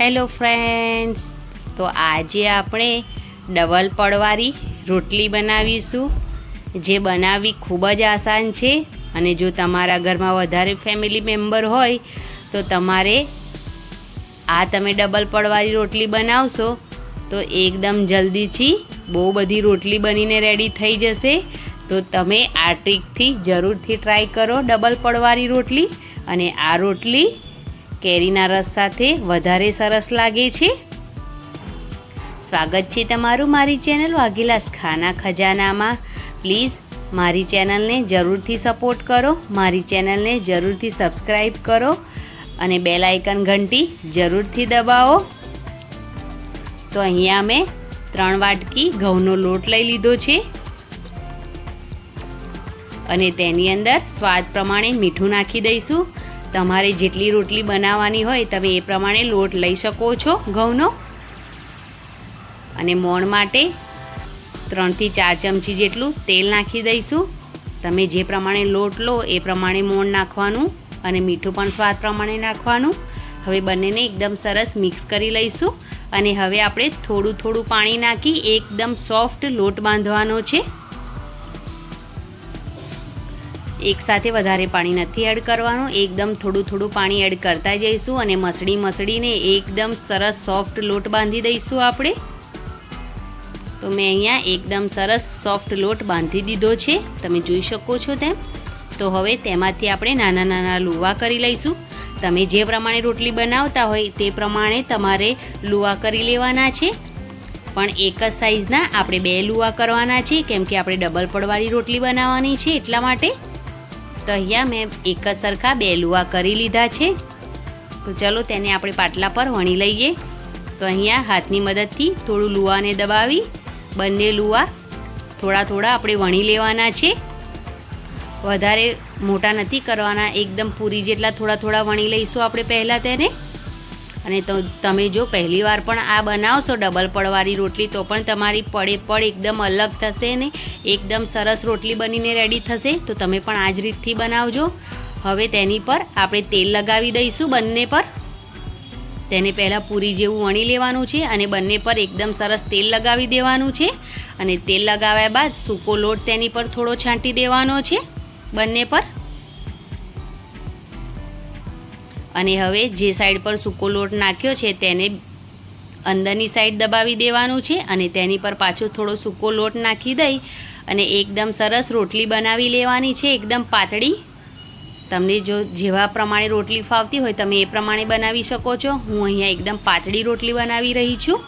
Hello friends, તો આજે આપણે ડબલ પડવાળી રોટલી બનાવીશું, જે બનાવવી ખૂબ જ આસાન છે અને જો તમારા ઘરમાં વધારે ફેમિલી મેમ્બર હોય, તો તમારે આ તમે ડબલ પડવાળી રોટલી બનાવશો, તો એકદમ જલ્દીથી બહુ બધી રોટલી બનીને રેડી થઈ જશે. તો તમે આ ટ્રીકથી જરૂરથી ટ્રાય કરો ડબલ પડવાળી રોટલી અને આ રોટલી કેરીના રસ સાથે વધારે સરસ લાગે છે. સ્વાગત છે તમારું મારી ચેનલ વાઘીલાસ ખાના ખજાનામાં. પ્લીઝ મારી ચેનલને જરૂરથી સપોર્ટ કરો. મારી ચેનલને જરૂરથી સબસ્ક્રાઈબ કરો અને બેલ આઇકન ઘંટી જરૂરથી દબાવો. તો અહીંયા મેં ત્રણ વાટકી ઘઉંનો લોટ લઈ લીધો છે. અને તેની અંદર સ્વાદ પ્રમાણે મીઠું નાખી દઈશું. તમારે જેટલી રોટલી બનાવવાની હોય તમે એ પ્રમાણે લોટ લઈ શકો છો ઘઉંનો. અને મોણ માટે ત્રણથી ચાર ચમચી જેટલું તેલ નાખી દઈશું. તમે જે પ્રમાણે લોટ લો એ પ્રમાણે મોણ નાખવાનું અને મીઠું પણ સ્વાદ પ્રમાણે નાખવાનું. હવે બંનેને એકદમ સરસ મિક્સ કરી લઈશું. અને હવે આપણે થોડું થોડું પાણી નાખી એકદમ સોફ્ટ લોટ બાંધવાનો છે. એકસાથે વધારે પાણી નથી એડ કરવાનું. એકદમ થોડું થોડું પાણી એડ કરતા જઈશું અને મસળી મસળીને એકદમ સરસ સોફ્ટ લોટ બાંધી દઈશું આપણે. તો મેં અહીંયા એકદમ સરસ સોફ્ટ લોટ બાંધી દીધો છે. તમે જોઈ શકો છો તેમ. તો હવે તેમાંથી આપણે નાના નાના લુવા કરી લઈશું. તમે જે પ્રમાણે રોટલી બનાવતા હોય તે પ્રમાણે તમારે લુવા કરી લેવાના છે. પણ એક જ સાઇઝના આપણે બે લુવા કરવાના છે. કેમ કે આપણે ડબલ પડવાળી રોટલી બનાવવાની છે એટલા માટે. તો અહીંયા મેં એક જ સરખા બે લુવા કરી લીધા છે. તો ચલો તેને આપણે પાટલા પર વણી લઈએ. તો અહીંયા હાથની મદદથી થોડું લુવાને દબાવી, બંને લુવા થોડા થોડા આપણે વણી લેવાના છે. વધારે મોટા નથી કરવાના, એકદમ પૂરી જેટલા થોડા થોડા વણી લઈશું આપણે પહેલાં તેને. અને તો તમે જો પહેલી વાર પણ આ બનાવશો ડબલ પડવાળી રોટલી, તો પણ તમારી પડે પડ એકદમ અલગ થશે ને? એકદમ સરસ રોટલી બનીને રેડી થશે? તો તમે પણ આ જ રીતથી બનાવજો. હવે તેની પર આપણે તેલ લગાવી દઈશું બંને પર. તેને પહેલાં પૂરી જેવું વણી લેવાનું છે અને બંને પર એકદમ સરસ તેલ લગાવી દેવાનું છે. અને તેલ લગાવ્યા બાદ સૂકો લોટ તેની પર થોડો છાંટી દેવાનો છે. બંને પર. અને હવે જે સાઈડ પર સૂકો લોટ નાખ્યો છે તેને અંદરની સાઈડ દબાવી દેવાનું છે અને તેની પર પાછો થોડો સૂકો લોટ નાખી દઈ અને એકદમ સરસ રોટલી બનાવી લેવાની છે. એકદમ પાતળી. તમને જો જેવા પ્રમાણે રોટલી ફાવતી હોય તમે એ પ્રમાણે બનાવી શકો છો. હું અહીંયા એકદમ પાતળી રોટલી બનાવી રહી છું.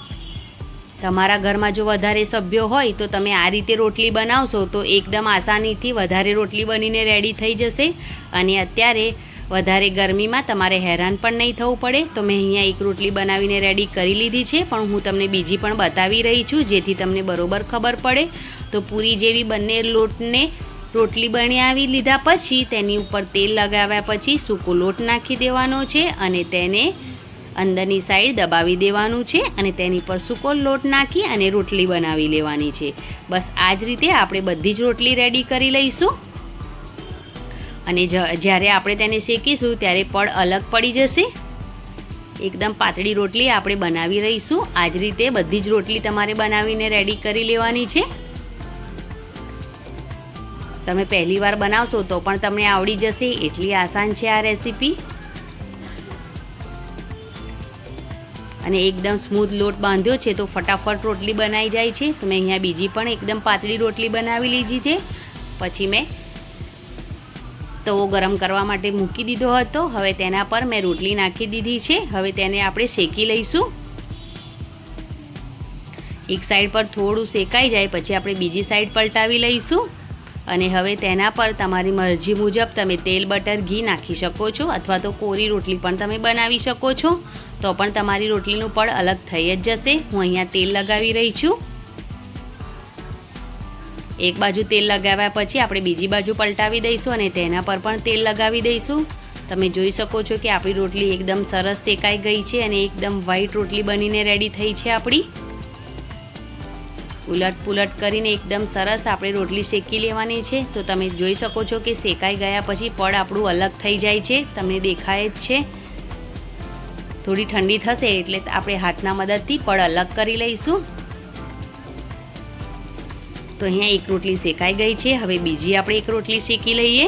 તમારા ઘરમાં જો વધારે સભ્યો હોય તો તમે આ રીતે રોટલી બનાવશો તો એકદમ આસાનીથી વધારે રોટલી બનીને રેડી થઈ જશે. અને અત્યારે વધારે ગરમીમાં તમારે હેરાન પણ નહીં થવું પડે. તો મેં અહીંયા એક રોટલી બનાવીને રેડી કરી લીધી છે, પણ હું તમને બીજી પણ બતાવી રહી છું, જેથી તમને બરોબર ખબર પડે. તો પૂરી જેવી બંને લોટને રોટલી બનાવી લીધા પછી, તેની ઉપર તેલ લગાવ્યા પછી સૂકો લોટ નાખી દેવાનો છે અને તેને અંદરની સાઈડ દબાવી દેવાનું છે અને તેની પર સૂકો લોટ નાખી અને રોટલી બનાવી લેવાની છે. બસ આ જ રીતે આપણે બધી જ રોટલી રેડી કરી લઈશું. અને જ્યારે આપણે તેને શેકીશું, ત્યારે પડ અલગ પડી જશે. એકદમ પાતળી રોટલી આપણે બનાવી રહીશું. આ જ રીતે બધી જ રોટલી તમારે બનાવીને રેડી કરી લેવાની છે. તમે પહેલી વાર બનાવશો તો પણ તમને આવડી જશે. એટલી આસાન છે આ રેસીપી અને એકદમ સ્મૂથ લોટ બાંધ્યો છે તો ફટાફટ રોટલી બનાવી જાય છે. તો મેં અહીંયા બીજી પણ એકદમ પાતળી રોટલી બનાવી લીધી છે. પછી મેં તવો ગરમ કરવા માટે મૂકી દીધો હતો. હવે તેના પર મેં રોટલી નાખી દીધી છે. હવે તેને આપણે શેકી લઈશું. એક સાઈડ પર થોડું શેકાઈ જાય, પછી આપણે બીજી સાઈડ પલટાવી લઈશું. અને હવે તેના પર તમારી મરજી મુજબ તમે તેલ, બટર, ઘી નાખી શકો છો, અથવા તો કોરી રોટલી પણ તમે બનાવી શકો છો. તો પણ તમારી રોટલીનું પડ અલગ થઈ જ જશે. હું અહીંયા તેલ લગાવી રહી છું. એક બાજુ તેલ લગાવ્યા પછી આપણે બીજી બાજુ પલટાવી દઈશું અને તેના પર પણ તેલ લગાવી દઈશું. તમે જોઈ શકો છો કે આપણી રોટલી એકદમ સરસ શેકાઈ ગઈ છે અને એકદમ વ્હાઈટ રોટલી બનીને રેડી થઈ છે આપણી. ઉલટ પુલટ કરીને એકદમ સરસ આપણે રોટલી શેકી લેવાની છે. તો તમે જોઈ શકો છો કે શેકાઈ ગયા પછી પડ આપણું અલગ થઈ જાય છે. તમને દેખાય જ છે. થોડી ઠંડી થશે એટલે આપણે હાથના મદદથી પડ અલગ કરી લઈશું. તો અહીંયા એક રોટલી શેકાઈ ગઈ છે. હવે બીજી આપણે એક રોટલી શેકી લઈએ.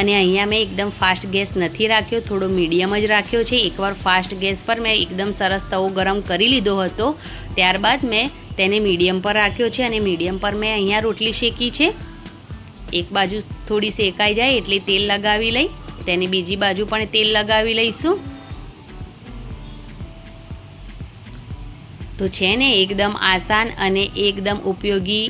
અને અહીંયા મેં એકદમ ફાસ્ટ ગેસ નથી રાખ્યો, થોડો મીડિયમ જ રાખ્યો છે. એકવાર ફાસ્ટ ગેસ પર મેં એકદમ સરસ તવો ગરમ કરી લીધો હતો. ત્યારબાદ મેં તેને મીડિયમ પર રાખ્યો છે અને મીડિયમ પર મેં અહીંયા રોટલી શેકી છે. એક બાજુ થોડી શેકાઈ જાય એટલે તેલ લગાવી લઈ, તેની બીજી બાજુ પણ તેલ લગાવી લઈશું. તો છે ને, એકદમ આસાન અને એકદમ ઉપયોગી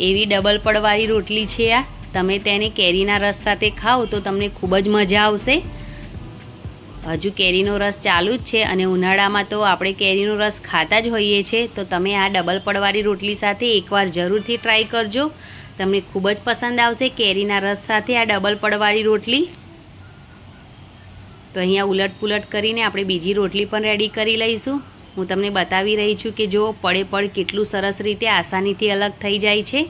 એવી ડબલ પડવાળી રોટલી છે આ. તમે તેને કેરીના રસ સાથે ખાઓ તો તમને ખૂબ જ મજા આવશે. હજુ કેરીનો રસ ચાલુ જ છે અને ઉનાળામાં તો આપણે કેરીનો રસ ખાતા જ હોઈએ છીએ તો તમે આ ડબલ પડવાળી રોટલી સાથે એકવાર જરૂરથી ટ્રાય કરજો. તમને ખૂબ જ પસંદ આવશે કેરીના રસ સાથે આ ડબલ પડવાળી રોટલી. તો અહીંયા ઉલટ પુલટ કરીને આપણે બીજી રોટલી પણ રેડી કરી લઈશું. હું તમને બતાવી રહી છું કે જો પડે પડ કેટલું સરસ રીતે આસાનીથી અલગ થઈ જાય છે.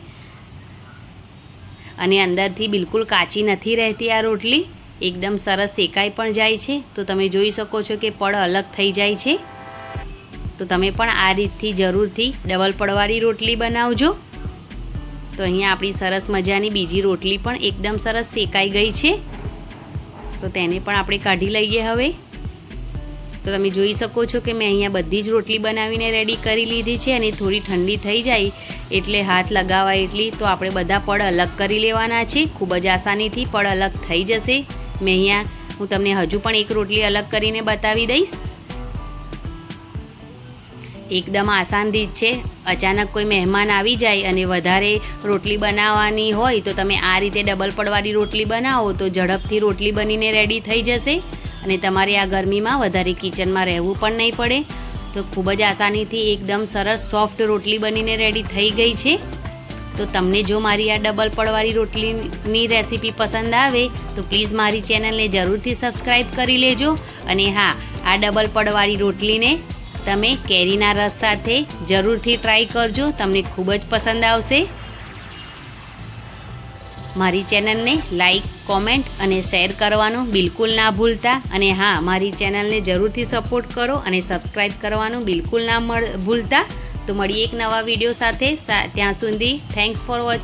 અને અંદરથી બિલકુલ કાચી નથી રહેતી આ રોટલી. એકદમ સરસ શેકાઈ પણ જાય છે. તો તમે જોઈ શકો છો કે પડ અલગ થઈ જાય છે. તો તમે પણ આ રીતથી જરૂરથી ડબલ પડવાળી રોટલી બનાવજો. તો અહીંયા આપણી સરસ મજાની બીજી રોટલી પણ એકદમ સરસ શેકાઈ ગઈ છે. તો તેને પણ આપણે કાઢી લઈએ હવે. તો તમે જોઈ શકો છો કે મેં અહીંયા બધી જ રોટલી બનાવીને રેડી કરી લીધી છે અને થોડી ઠંડી થઈ જાય એટલે હાથ લગાવાય એટલી, તો આપણે બધા પડ અલગ કરી લેવાના છે. ખૂબ જ આસાનીથી પડ અલગ થઈ જશે. મેં અહીંયા, હું તમને હજુ પણ એક રોટલી અલગ કરીને બતાવી દઈશ. એકદમ આસાન રીત છે. અચાનક કોઈ મહેમાન આવી જાય અને વધારે રોટલી બનાવવાની હોય, તો તમે આ રીતે ડબલ પડવાળી રોટલી બનાવો, તો ઝડપથી રોટલી બનીને રેડી થઈ જશે. અને તમારે આ ગરમીમાં વધારે કિચનમાં રહેવું પણ નહીં પડે. તો ખૂબ જ આસાનીથી એકદમ સરસ સોફ્ટ રોટલી બનીને રેડી થઈ ગઈ છે. તો તમને જો મારી આ ડબલ પડવાળી રોટલીની રેસીપી પસંદ આવે, તો પ્લીઝ મારી ચેનલને જરૂરથી સબસ્ક્રાઈબ કરી લેજો. અને હા, આ ડબલ પડવાળી રોટલીને તમે કેરીના રસ સાથે જરૂરથી ટ્રાય કરજો. તમને ખૂબ જ પસંદ આવશે. મારી ચેનલને લાઇક કોમેન્ટ અને શેર કરવાનું બિલકુલ ના ભૂલતા. અને હા, મારી ચેનલને જરૂરથી સપોર્ટ કરો અને સબસ્ક્રાઈબ કરવાનું બિલકુલ ના ભૂલતા. તો મળીએ એક નવા વીડિયો સાથે. ત્યાં સુધી થેન્ક્સ ફોર વોચિંગ